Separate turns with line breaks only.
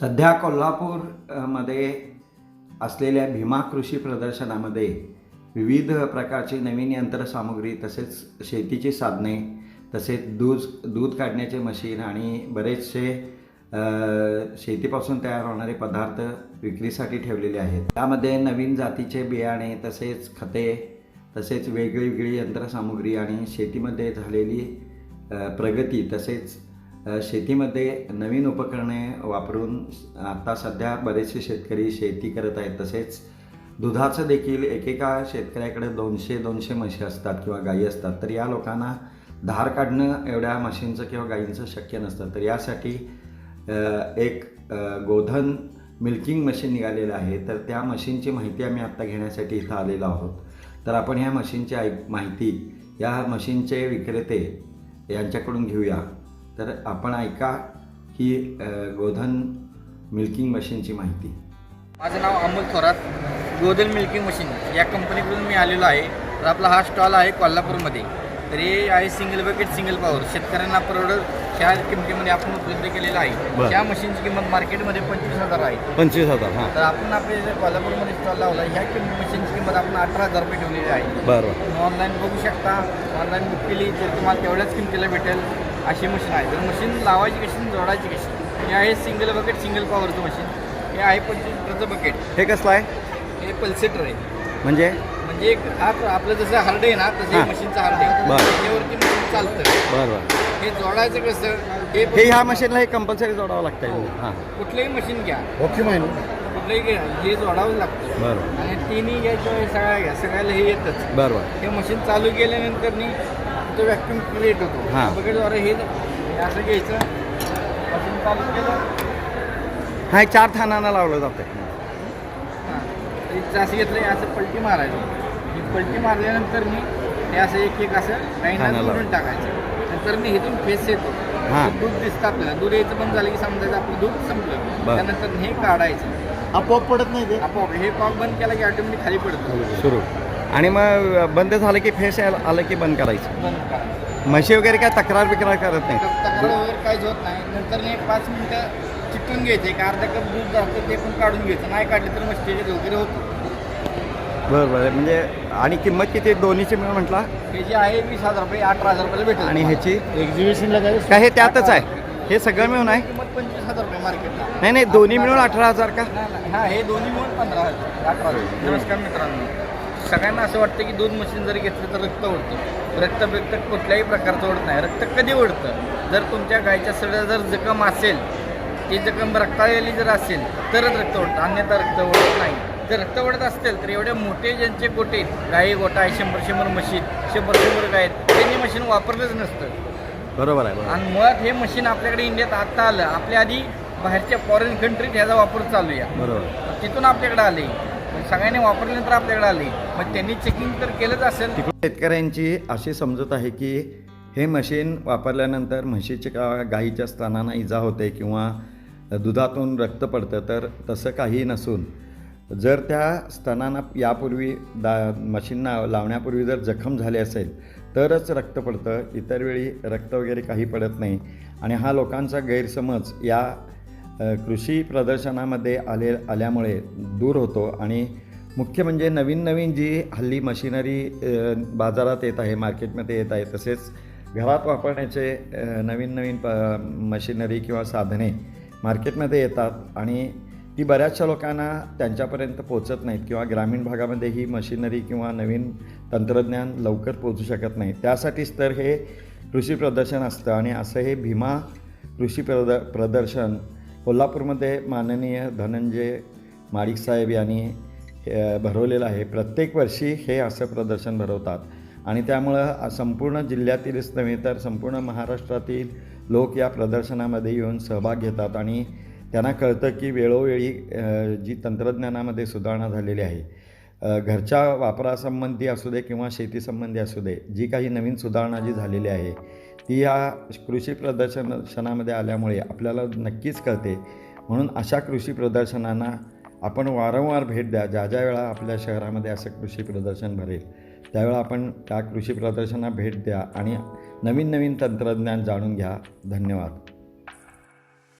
सध्या कोल्हापूरमध्ये असलेल्या भीमा कृषी प्रदर्शनामध्ये विविध प्रकारची नवीन यंत्रसामुग्री तसेच शेतीची साधने तसेच दूध दूध काढण्याचे मशीन आणि बरेचसे शेतीपासून तयार होणारे पदार्थ विक्रीसाठी ठेवलेले आहेत. त्यामध्ये नवीन जातीचे बियाणे तसेच खते तसेच वेगळी वेगळी यंत्रसामुग्री आणि शेतीमध्ये झालेली प्रगती तसेच शेतीमध्ये नवीन उपकरणे वापरून आता सध्या बरेचसे शेतकरी शेती करत आहेत. तसेच दुधाचं देखील एकेका शेतकऱ्याकडे दोनशे दोनशे म्हशी असतात किंवा गायी असतात. तर या लोकांना धार काढणं एवढ्या म्हशींचं किंवा गायींचं शक्य नसतं. तर यासाठी एक गोधन मिल्किंग मशीन निघालेलं आहे. तर त्या मशीनची माहिती आम्ही आत्ता घेण्यासाठी इथं आलेलो आहोत. तर आपण ह्या मशीनची ऐक माहिती या मशीनचे विक्रेते यांच्याकडून घेऊया. तर आपण ऐका ही गोधन मिल्किंग मशीनची माहिती.
माझं नाव Amol Thorat. Godal milking machine. या कंपनीकडून मी आलेलो आहे. तर आपला हा स्टॉल आहे कोल्हापूरमध्ये. तर हे आहे सिंगल बकेट सिंगल पॉवर शेतकऱ्यांना परवडत ह्या किमतीमध्ये आपण उपलब्ध केलेलं आहे.
बरं.
या मशीनची किंमत मार्केटमध्ये पंचवीस हजार आहे.
पंचवीस हजार हां.
तर आपण आपल्या इथे कोल्हापूरमध्ये स्टॉल लावला ह्या किंमत मशीनची किंमत आपण अठरा हजार रुपये ठेवलेली आहे.
बरं.
तुम्ही ऑनलाईन बघू शकता. ऑनलाईन बुक केली तर तुम्हाला तेवढ्याच किमतीला भेटेल. अशी मशीन आहे. तर मशीन लावायची कशी जोडायची कशी? हे आहे सिंगल बकेट सिंगल पॉवरचं मशीन. हे आहे पंचवीस लिटरचं बकेट
हे कसलं आहे?
हे पल्सेटर आहे.
म्हणजे?
म्हणजे एक हा आपलं जसं हार्ड आहे ना तसं
हा.
हे. मशीनचं हार्ड आहे.
बरं.
त्याच्यावरती मशीन चालतं.
बरं बरं.
हे जोडायचं कसं हे
हे ह्या मशीनला हे कंपल्सरी जोडावं लागतं हां.
कुठलंही मशीन घ्या.
ओके माहिती
कुठलंही घ्या. हे जोडावं लागतं.
बरं.
आणि तिन्ही घ्यायचं हे सगळ्या घ्या. सगळ्याला हे येतच.
बरं बरं.
हे मशीन चालू केल्यानंतर नी तो व्हॅक्यूम क्रिएट होतो.
हां.
बकेटद्वारे हे असं घ्यायचं. चालू केलं.
हा एक चार थानानं लावलं जातं
हां. हे असं घेतलं हे असं पलटी मारायचं. ही पलटी मारल्यानंतर मी हे असं एक एक असं. जोडून टाकायचं. नंतर मी इथून फेस येतो.
हां.
दूध दिसतं आपल्याला. दूध यायचं बंद झालं की समजायचं आपलं दूध संपलं.
बरं.
त्यानंतर हे काढायचं.
आपोआप पडत नाही ते?
आपोआप. हे कॉक बंद केला की ऑटोमॅटिक खाली पडतं.
सुरू. आणि मग बंद झालं की फेस यायला आलं की बंद करायचं.
बंद
म्हशी वगैरे काय तक्रार बिक्रार करत नाही
तक्रार वगैरे काहीच होत नाही. नंतर एक पाच मिनटं चिकटून घ्यायचं. एक अर्धा कप दूध जातं ते पण काढून घ्यायचं. नाही काढले तर स्टेज वगैरे होतं.
बरं बरं म्हणजे आणि किंमत किती दोन्हीची मिळून म्हटला.
हे जे आहे वीस हजार रुपये अठरा हजार रुपयाला भेटेल.
आणि ह्याची?
एक्झिबिशनला काय?
काय हे त्यातच आहे. हे सगळं मिळून आहे?
किंमत पंचवीस हजार रुपये मार्केटला.
नाही नाही दोन्ही मिळून अठरा हजार का?
नाही, नाही. हा हे दोन्ही मिळून पंधरा हजार. अठरा हजार. नमस्कार मित्रांनो. सगळ्यांना असं वाटतं की दूध मशीन जरी घेतलं तर रक्त ओढतं. रक्त बिक्त कुठल्याही प्रकारचं ओढत नाही. रक्त कधी ओढतं? जर तुमच्या गायच्या सड्या जर जखम असेल ती जखम रक्ताळलेली जर असेल तरच रक्त ओढतं. अन्यथा रक्त ओढत नाही. जर रक्त ओढत असतील तर एवढे मोठे ज्यांचे गोटे आहेत गाई गोटा आहे शंभर शंभर मशीन शंभर शंभर गाय आहेत त्यांनी मशीन वापरलंच नसतं.
बरोबर आहे
आणि मुळात हे मशीन आपल्याकडे इंडियात आता आलं. आपल्या आधी बाहेरच्या फॉरेन कंट्रीत ह्याचा वापर चालू आहे
बरोबर.
तिथून आपल्याकडे आले. सगळ्यांनी वापरल्यानंतर आपल्याकडे आली. मग त्यांनी चेकिंग तर केलंच असेल.
शेतकऱ्यांची अशी समजूत आहे की हे मशीन वापरल्यानंतर म्हशीच्या का गाईच्या स्थानांना इजा होते किंवा दुधातून रक्त पडतं तर तसं काही नसून जर त्या स्तनांना यापूर्वी दा मशीनना लावण्यापूर्वी जर जखम झाली असेल तरच रक्त पडतं. इतर वेळी रक्त वगैरे काही पडत नाही. आणि हा लोकांचा गैरसमज या कृषी प्रदर्शनामध्ये आले आल्यामुळे दूर होतो आणि मुख्य म्हणजे नवीन नवीन जी हल्ली मशिनरी बाजारात येत आहे मार्केटमध्ये येत आहे तसेच घरात वापरण्याचे नवीन नवीन प मशिनरी किंवा साधने मार्केटमध्ये येतात आणि ती बऱ्याचशा लोकांना त्यांच्यापर्यंत पोचत नाहीत किंवा ग्रामीण भागामध्ये ही मशिनरी किंवा नवीन तंत्रज्ञान लवकर पोचू शकत नाही. त्यासाठीच तर हे कृषी प्रदर्शन असतं आणि असं हे भीमा कृषी प्रद प्रदर्शन कोल्हापूरमध्ये माननीय धनंजय माळिकसाहेब यांनी भरवलेलं आहे. प्रत्येक वर्षी हे असं प्रदर्शन भरवतात. आणि त्यामुळं संपूर्ण जिल्ह्यातीलच नव्हे तर संपूर्ण महाराष्ट्रातील लोक या प्रदर्शनामध्ये येऊन सहभाग घेतात. आणि त्यांना कळतं की वेळोवेळी जी तंत्रज्ञानामध्ये सुधारणा झालेली आहे. घरच्या वापरासंबंधी असू दे किंवा शेतीसंबंधी असू दे जी काही नवीन सुधारणा जी झालेली आहे ती या कृषी प्रदर्शनामध्ये आल्यामुळे आपल्याला नक्कीच कळते. म्हणून अशा कृषी प्रदर्शनांना आपण वारंवार भेट द्या. ज्या ज्या वेळा आपल्या शहरामध्ये असं कृषी प्रदर्शन भरेल त्यावेळा आपण त्या कृषी प्रदर्शनाला भेट द्या आणि नवीन नवीन तंत्रज्ञान जाणून घ्या. धन्यवाद.